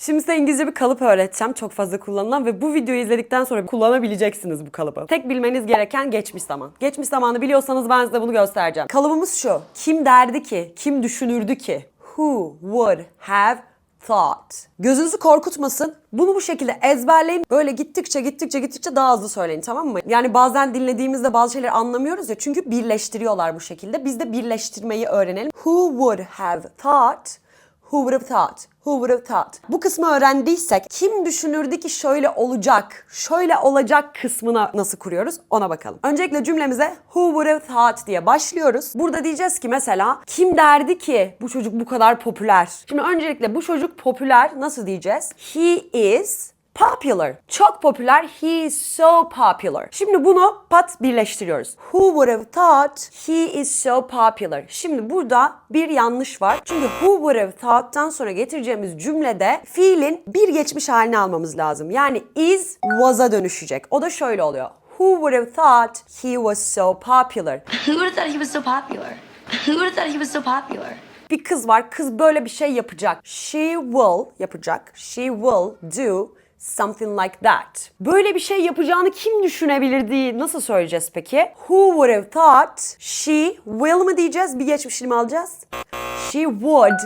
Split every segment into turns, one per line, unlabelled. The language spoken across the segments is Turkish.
Şimdi size İngilizce bir kalıp öğreteceğim. Çok fazla kullanılan ve bu videoyu izledikten sonra kullanabileceksiniz bu kalıbı. Tek bilmeniz gereken geçmiş zaman. Geçmiş zamanı biliyorsanız ben size bunu göstereceğim. Kalıbımız şu. Kim derdi ki? Kim düşünürdü ki? Who would have thought. Gözünüzü korkutmasın. Bunu bu şekilde ezberleyin. Böyle gittikçe gittikçe gittikçe daha hızlı söyleyin tamam mı? Yani bazen dinlediğimizde bazı şeyleri anlamıyoruz ya çünkü birleştiriyorlar bu şekilde. Biz de birleştirmeyi öğrenelim. Who would have thought Who would have thought? Who would have thought? Bu kısmı öğrendiysek kim düşünürdü ki şöyle olacak, şöyle olacak kısmına nasıl kuruyoruz ona bakalım. Öncelikle cümlemize who would have thought diye başlıyoruz. Burada diyeceğiz ki mesela kim derdi ki bu çocuk bu kadar popüler? Şimdi öncelikle bu çocuk popüler nasıl diyeceğiz? He is Popular. Çok popüler. He is so popular. Şimdi bunu pat birleştiriyoruz. Who would have thought he is so popular? Şimdi burada bir yanlış var. Çünkü who would have thought'tan sonra getireceğimiz cümlede fiilin bir geçmiş halini almamız lazım. Yani is was'a dönüşecek. O da şöyle oluyor. Who would have thought he was so popular?
Who would have thought he was so popular? Who would have thought he was so popular?
Bir kız var. Kız böyle bir şey yapacak. She will yapacak. She will do something like that. Böyle bir şey yapacağını kim düşünebilirdi? Nasıl söyleyeceğiz peki? Who would have thought she will mı diyeceğiz? Bir geçmişini mi alacağız? She would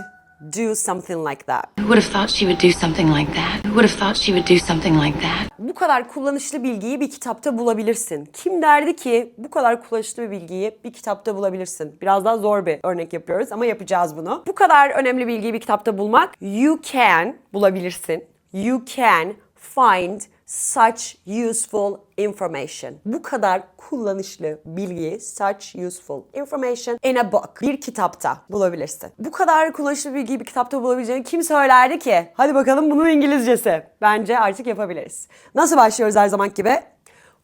do something like that.
Who would have thought she would do something like that? Who would have thought she would do something like that?
Bu kadar kullanışlı bilgiyi bir kitapta bulabilirsin. Kim derdi ki bu kadar kullanışlı bir bilgiyi bir kitapta bulabilirsin? Biraz daha zor bir örnek yapıyoruz ama yapacağız bunu. Bu kadar önemli bilgiyi bir kitapta bulmak you can bulabilirsin. You can find such useful information. Bu kadar kullanışlı bilgiyi, such useful information in a book. Bir kitapta bulabilirsin. Bu kadar kullanışlı bilgiyi bir kitapta bulabileceğini kim söylerdi ki? Hadi bakalım bunun İngilizcesi. Bence artık yapabiliriz. Nasıl başlıyoruz her zaman gibi?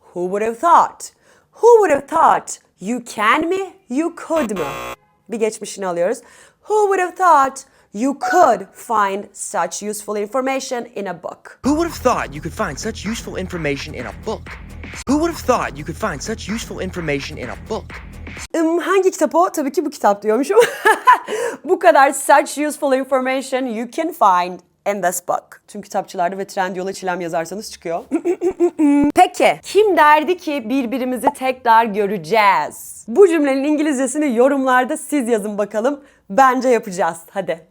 Who would have thought? Who would have thought? You can mi? You could mu? Bir geçmişini alıyoruz. Who would have thought you could find such useful information in a book?
Who would have thought you could find such useful information in a book? Who would have thought you could find such useful information in a book?
Im, hangi kitap o? Tabii ki bu kitap diyormuşum. bu kadar such useful information you can find in this book. Tüm kitapçılarda ve Trendyol'a çilem yazarsanız çıkıyor. Peki kim derdi ki birbirimizi tekrar göreceğiz? Bu cümlenin İngilizcesini yorumlarda siz yazın bakalım. Bence yapacağız. Hadi.